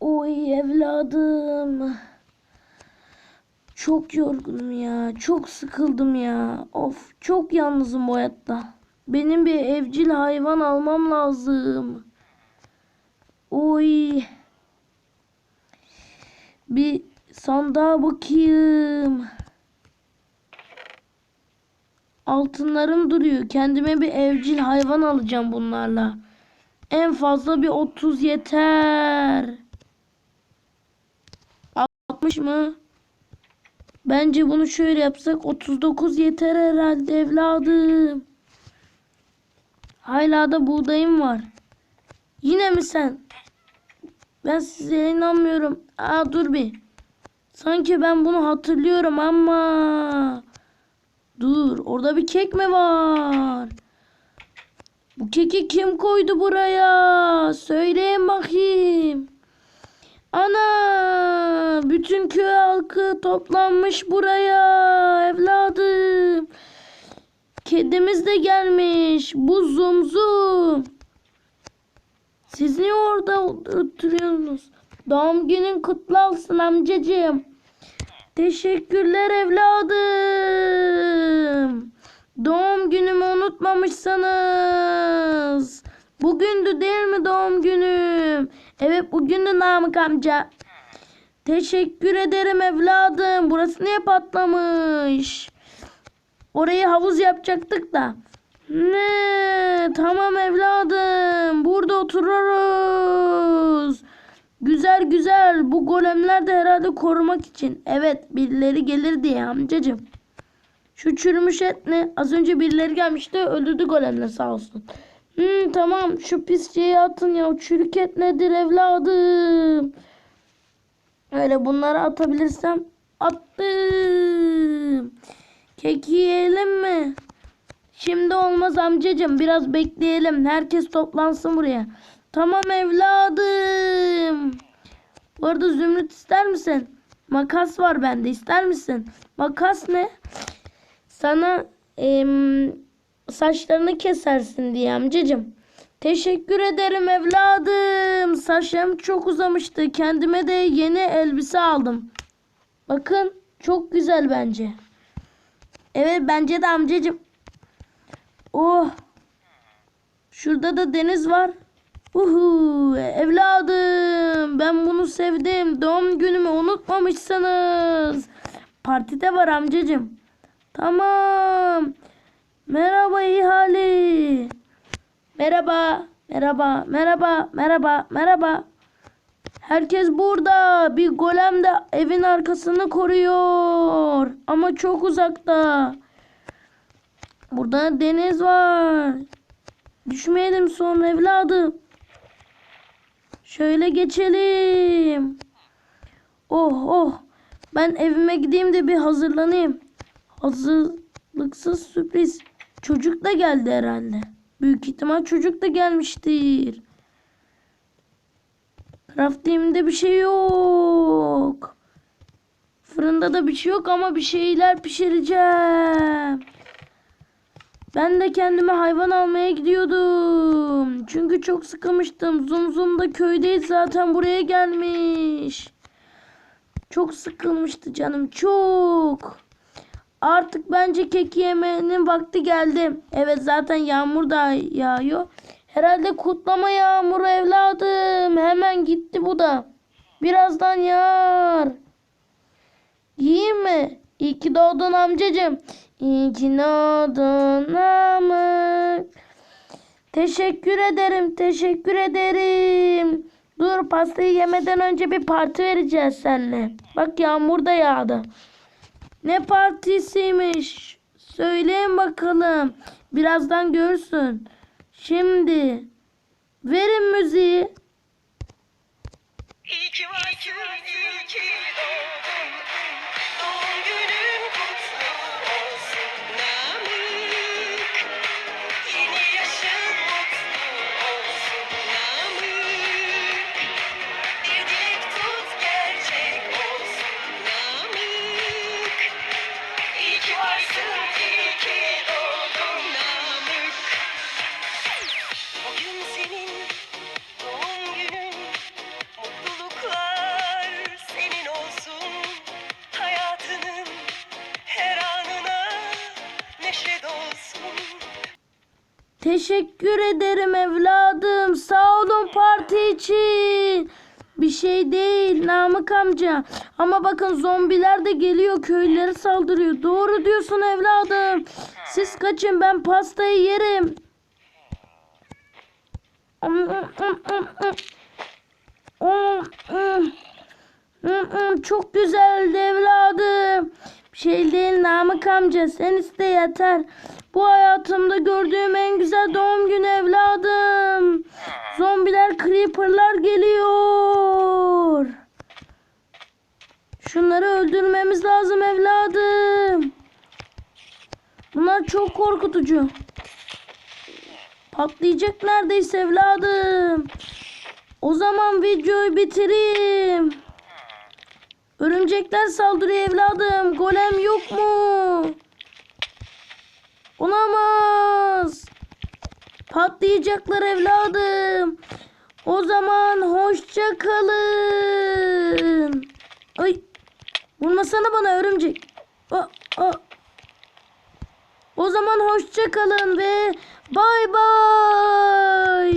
Oy evladım. Çok yorgunum ya. Çok sıkıldım ya. Of çok yalnızım bu hayatta. Benim bir evcil hayvan almam lazım. Oy. Bir sandığa bakayım. Altınlarım duruyor. Kendime bir evcil hayvan alacağım bunlarla. En fazla bir 30 yeter. 60 mı? Bence bunu şöyle yapsak 39 yeter herhalde evladım. Hala da buğdayım var. Yine mi sen? Ben size inanmıyorum. Aa dur bir. Sanki ben bunu hatırlıyorum ama. Dur orada bir kek mi var? Bu keki kim koydu buraya? Söyleyin bakayım. Ana! Bütün köy halkı toplanmış buraya evladım. Kedimiz de gelmiş. Bu zum. Siz niye orada oturuyorsunuz? Doğum günün kutlu olsun amcacığım. Teşekkürler evladım. Doğum günümü unutmamışsınız. Bugündü değil mi doğum günüm? Evet bugündü Namık amca. Teşekkür ederim evladım. Burası niye patlamış? Orayı havuz yapacaktık da. Ne? Tamam evladım. Burada otururuz. Güzel güzel. Bu golemler de herhalde korumak için. Evet birileri gelir diye amcacığım. Şu çürümüş et ne? Az önce birileri gelmişti öldürdü golemler sağ olsun. Hmm, tamam şu pis şeyi atın ya. Çürük et nedir evladım? Öyle bunları atabilirsem attım. Keki yiyelim mi? Şimdi olmaz amcacığım. Biraz bekleyelim. Herkes toplansın buraya. Tamam evladım. Bu arada zümrüt ister misin? Makas var bende. İster misin? Makas ne? Sana em, saçlarını kesersin diye amcacığım. Teşekkür ederim evladım. Saçlarım çok uzamıştı. Kendime de yeni elbise aldım. Bakın çok güzel bence. Evet bence de amcacığım. Oh. Şurada da deniz var. Uhu evladım ben bunu sevdim. Doğum günümü unutmamışsınız. Partide var amcacığım. Tamam. Merhaba ihale. Merhaba. Merhaba. Merhaba. Merhaba. Merhaba. Herkes burada. Bir golem de evin arkasını koruyor. Ama çok uzakta. Burada deniz var. Düşmeyelim sonra evladım. Şöyle geçelim. Oh oh. Ben evime gideyim de bir hazırlanayım. Hazırlıksız sürpriz. Çocuk da geldi herhalde. Büyük ihtimal çocuk da gelmiştir. Crafting'de bir şey yok. Fırında da bir şey yok ama bir şeyler pişireceğim. Ben de kendime hayvan almaya gidiyordum. Çünkü çok sıkılmıştım. Zum Zum da köydeyiz zaten buraya gelmiş. Çok sıkılmıştı canım çok. Artık bence kek yemenin vakti geldi. Evet zaten yağmur da yağıyor. Herhalde kutlama yağmuru evladım. Hemen gitti bu da. Birazdan yağar. Yiyeyim mi? İyi ki doğdun amcacığım. İyi ki doğdun Namık. Teşekkür ederim. Teşekkür ederim. Dur pastayı yemeden önce bir parti vereceğiz seninle. Bak yağmur da yağdı. Ne partisiymiş? Söyleyin bakalım. Birazdan görsün. Şimdi verin müziği. İyi ki varsın, Teşekkür ederim evladım. Sağ olun parti için. Bir şey değil Namık amca. Ama bakın zombiler de geliyor köylere saldırıyor. Doğru diyorsun evladım. Siz kaçın ben pastayı yerim. Çok güzeldi evladım. Bir şey değil Namık amca sen iste yeter. Bu hayatımda gördüğüm en güzel doğum günü evladım. Zombiler, creeperlar geliyor. Şunları öldürmemiz lazım evladım. Bunlar çok korkutucu. Patlayacak neredeyse evladım. O zaman videoyu bitireyim. Örümcekler saldırıyor evladım. Golem yok mu? Patlayacaklar evladım. O zaman hoşça kalın. Ay. Vurmasana bana örümcek. Aa, aa. O zaman hoşça kalın ve bay bay.